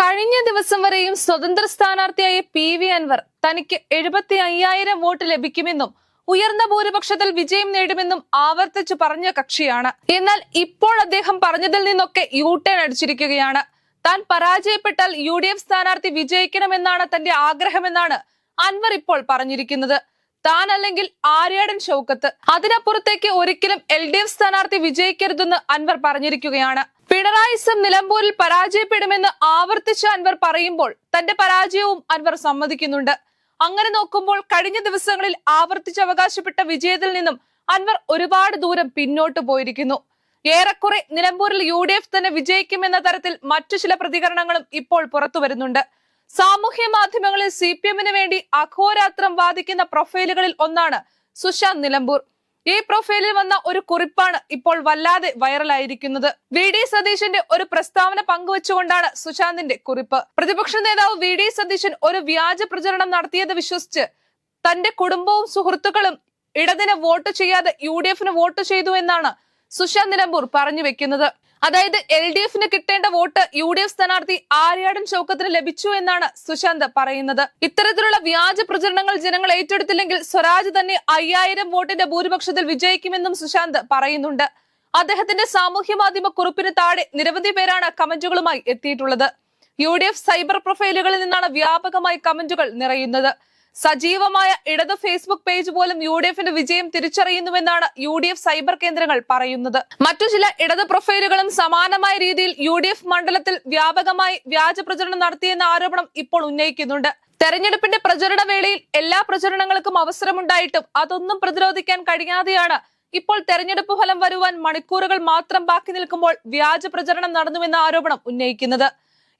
കഴിഞ്ഞ ദിവസം വരെയും സ്വതന്ത്ര സ്ഥാനാർത്ഥിയായ പി വി അൻവർ തനിക്ക് എഴുപത്തി അയ്യായിരം വോട്ട് ലഭിക്കുമെന്നും ഉയർന്ന ഭൂരിപക്ഷത്തിൽ വിജയം നേടുമെന്നും ആവർത്തിച്ചു പറഞ്ഞ കക്ഷിയാണ്. എന്നാൽ ഇപ്പോൾ അദ്ദേഹം പറഞ്ഞതിൽ നിന്നൊക്കെ യു ടേൺ അടിച്ചിരിക്കുകയാണ്. താൻ പരാജയപ്പെട്ടാൽ യു ഡി എഫ് സ്ഥാനാർത്ഥി വിജയിക്കണമെന്നാണ് തന്റെ ആഗ്രഹമെന്നാണ് അൻവർ ഇപ്പോൾ പറഞ്ഞിരിക്കുന്നത്. താൻ അല്ലെങ്കിൽ ആര്യാടൻ ഷൗക്കത്ത്. അതിനപ്പുറത്തേക്ക് ഒരിക്കലും എൽ ഡി എഫ് സ്ഥാനാർത്ഥി വിജയിക്കരുതെന്ന് അൻവർ പറഞ്ഞിരിക്കുകയാണ്. പിണറായിസം നിലമ്പൂരിൽ പരാജയപ്പെടുമെന്ന് ആവർത്തിച്ച് അൻവർ പറയുമ്പോൾ തന്റെ പരാജയവും അൻവർ സമ്മതിക്കുന്നുണ്ട്. അങ്ങനെ നോക്കുമ്പോൾ കഴിഞ്ഞ ദിവസങ്ങളിൽ ആവർത്തിച്ച് അവകാശപ്പെട്ട വിജയത്തിൽ നിന്നും അൻവർ ഒരുപാട് ദൂരം പിന്നോട്ട് പോയിരിക്കുന്നു. ഏറെക്കുറെ നിലമ്പൂരിൽ യു ഡി എഫ് തന്നെ വിജയിക്കുമെന്ന തരത്തിൽ മറ്റു ചില പ്രതികരണങ്ങളും ഇപ്പോൾ പുറത്തു വരുന്നുണ്ട്. സാമൂഹ്യ മാധ്യമങ്ങളിൽ സി പി എമ്മിന് വേണ്ടി അഘോരാത്രം വാദിക്കുന്ന പ്രൊഫൈലുകളിൽ ഒന്നാണ് സുശാന്ത് നിലമ്പൂർ. ഈ പ്രൊഫൈലിൽ വന്ന ഒരു കുറിപ്പാണ് ഇപ്പോൾ വല്ലാതെ വൈറലായിരിക്കുന്നത് വി ഡി സതീശന്റെ ഒരു പ്രസ്താവന പങ്കുവച്ചുകൊണ്ടാണ് സുശാന്തിന്റെ കുറിപ്പ്. പ്രതിപക്ഷ നേതാവ് വി ഡി സതീശൻ ഒരു വ്യാജ പ്രചരണം നടത്തിയത് വിശ്വസിച്ച് തന്റെ കുടുംബവും സുഹൃത്തുക്കളും ഇടതിന് വോട്ട് ചെയ്യാതെ യു ഡി എഫിന് വോട്ട് ചെയ്തു എന്നാണ് സുശാന്ത് നിലമ്പൂർ പറഞ്ഞു വെക്കുന്നത്. അതായത് എൽ ഡി എഫിന് കിട്ടേണ്ട വോട്ട് യു ഡി എഫ് സ്ഥാനാർത്ഥി ആര്യാടൻ ചൗക്കത്തിന് ലഭിച്ചു എന്നാണ് സുശാന്ത് പറയുന്നത്. ഇത്തരത്തിലുള്ള വ്യാജ പ്രചരണങ്ങൾ ജനങ്ങൾ ഏറ്റെടുത്തില്ലെങ്കിൽ സ്വരാജ് തന്നെ അയ്യായിരം വോട്ടിന്റെ ഭൂരിപക്ഷത്തിൽ വിജയിക്കുമെന്നും സുശാന്ത് പറയുന്നുണ്ട്. അദ്ദേഹത്തിന്റെ സാമൂഹ്യ മാധ്യമ കുറിപ്പിന് താഴെ നിരവധി പേരാണ് കമന്റുകളുമായി എത്തിയിട്ടുള്ളത്. യു സൈബർ പ്രൊഫൈലുകളിൽ നിന്നാണ് വ്യാപകമായി കമന്റുകൾ നിറയുന്നത്. സജീവമായ ഇടത് ഫേസ്ബുക്ക് പേജ് പോലും യു ഡി എഫിന്റെ വിജയം തിരിച്ചറിയുന്നുവെന്നാണ് യു ഡി എഫ് സൈബർ കേന്ദ്രങ്ങൾ പറയുന്നത്. മറ്റു ചില ഇടത് പ്രൊഫൈലുകളും സമാനമായ രീതിയിൽ യു ഡി എഫ് മണ്ഡലത്തിൽ വ്യാപകമായി വ്യാജ പ്രചരണം നടത്തിയെന്ന ആരോപണം ഇപ്പോൾ ഉന്നയിക്കുന്നുണ്ട്. തെരഞ്ഞെടുപ്പിന്റെ പ്രചരണ വേളയിൽ എല്ലാ പ്രചരണങ്ങൾക്കും അവസരമുണ്ടായിട്ടും അതൊന്നും പ്രതിരോധിക്കാൻ കഴിയാതെയാണ് ഇപ്പോൾ തെരഞ്ഞെടുപ്പ് ഫലം വരുവാൻ മണിക്കൂറുകൾ മാത്രം ബാക്കി നിൽക്കുമ്പോൾ വ്യാജ പ്രചരണം നടന്നുവെന്ന ആരോപണം ഉന്നയിക്കുന്നത്.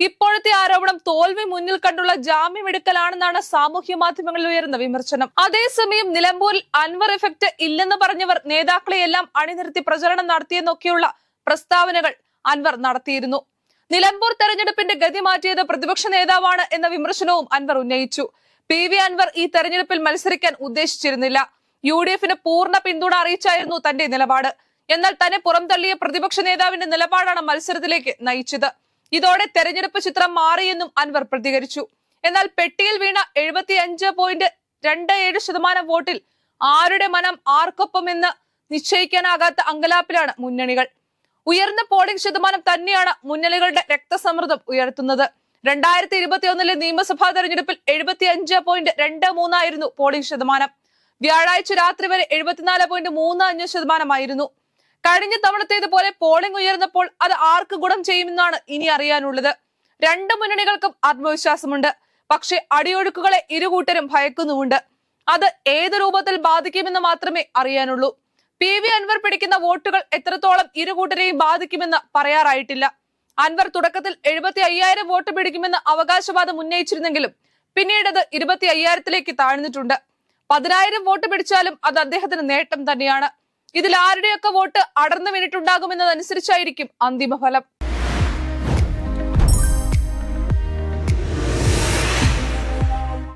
ഇപ്പോഴത്തെ ആരോപണം തോൽവി മുന്നിൽ കണ്ടുള്ള ജാമ്യമെടുക്കലാണെന്നാണ് സാമൂഹ്യ മാധ്യമങ്ങളിൽ ഉയർന്ന വിമർശനം. അതേസമയം നിലമ്പൂരിൽ അൻവർ എഫക്ട് ഇല്ലെന്ന് പറഞ്ഞവർ നേതാക്കളെയെല്ലാം അണിനിർത്തി പ്രചരണം നടത്തിയെന്നൊക്കെയുള്ള പ്രസ്താവനകൾ അൻവർ നടത്തിയിരുന്നു. നിലമ്പൂർ തെരഞ്ഞെടുപ്പിന്റെ ഗതി മാറ്റിയത് പ്രതിപക്ഷ നേതാവാണ് എന്ന വിമർശനവും അൻവർ ഉന്നയിച്ചു. പി വി അൻവർ ഈ തെരഞ്ഞെടുപ്പിൽ മത്സരിക്കാൻ ഉദ്ദേശിച്ചിരുന്നില്ല. യു ഡി എഫിന് പൂർണ പിന്തുണ അറിയിച്ചായിരുന്നു തന്റെ നിലപാട്. എന്നാൽ തന്നെ പുറംതള്ളിയ പ്രതിപക്ഷ നേതാവിന്റെ നിലപാടാണ് മത്സരത്തിലേക്ക് നയിച്ചത്. ഇതോടെ തെരഞ്ഞെടുപ്പ് ചിത്രം മാറിയെന്നും അൻവർ പ്രതികരിച്ചു. എന്നാൽ പെട്ടിയിൽ വീണ എഴുപത്തി അഞ്ച് പോയിന്റ് രണ്ട് ഏഴ് ശതമാനം വോട്ടിൽ ആരുടെ മനം ആർക്കൊപ്പമെന്ന് നിശ്ചയിക്കാനാകാത്ത അങ്കലാപ്പിലാണ് മുന്നണികൾ. ഉയർന്ന പോളിംഗ് ശതമാനം തന്നെയാണ് മുന്നണികളുടെ രക്തസമ്മർദ്ദം ഉയർത്തുന്നത്. രണ്ടായിരത്തി ഇരുപത്തി ഒന്നിലെ നിയമസഭാ തെരഞ്ഞെടുപ്പിൽ എഴുപത്തി അഞ്ച് പോയിന്റ് രണ്ട് മൂന്നായിരുന്നു പോളിംഗ് ശതമാനം. വ്യാഴാഴ്ച രാത്രി വരെ എഴുപത്തിനാല് പോയിന്റ് മൂന്ന് അഞ്ച് ശതമാനമായിരുന്നു. കഴിഞ്ഞ തവണത്തേതുപോലെ പോളിംഗ് ഉയർന്നപ്പോൾ അത് ആർക്ക് ഗുണം ചെയ്യുമെന്നാണ് ഇനി അറിയാനുള്ളത്. രണ്ട് മുന്നണികൾക്കും ആത്മവിശ്വാസമുണ്ട്. പക്ഷെ അടിയൊഴുക്കുകളെ ഇരുകൂട്ടരും ഭയക്കുന്നുമുണ്ട്. അത് ഏത് രൂപത്തിൽ ബാധിക്കുമെന്ന് മാത്രമേ അറിയാനുള്ളൂ. പി വി അൻവർ പിടിക്കുന്ന വോട്ടുകൾ എത്രത്തോളം ഇരുകൂട്ടരെയും ബാധിക്കുമെന്ന് പറയാറായിട്ടില്ല. അൻവർ തുടക്കത്തിൽ എഴുപത്തി അയ്യായിരം വോട്ട് പിടിക്കുമെന്ന് അവകാശവാദം ഉന്നയിച്ചിരുന്നെങ്കിലും പിന്നീട് അത് ഇരുപത്തി അയ്യായിരത്തിലേക്ക് താഴ്ന്നിട്ടുണ്ട്. പതിനായിരം വോട്ട് പിടിച്ചാലും അത് അദ്ദേഹത്തിന് നേട്ടം തന്നെയാണ്. ഇതിൽ ആരുടെയൊക്കെ വോട്ട് അടർന്നു വീണിട്ടുണ്ടാകുമെന്നതനുസരിച്ചായിരിക്കും അന്തിമ ഫലം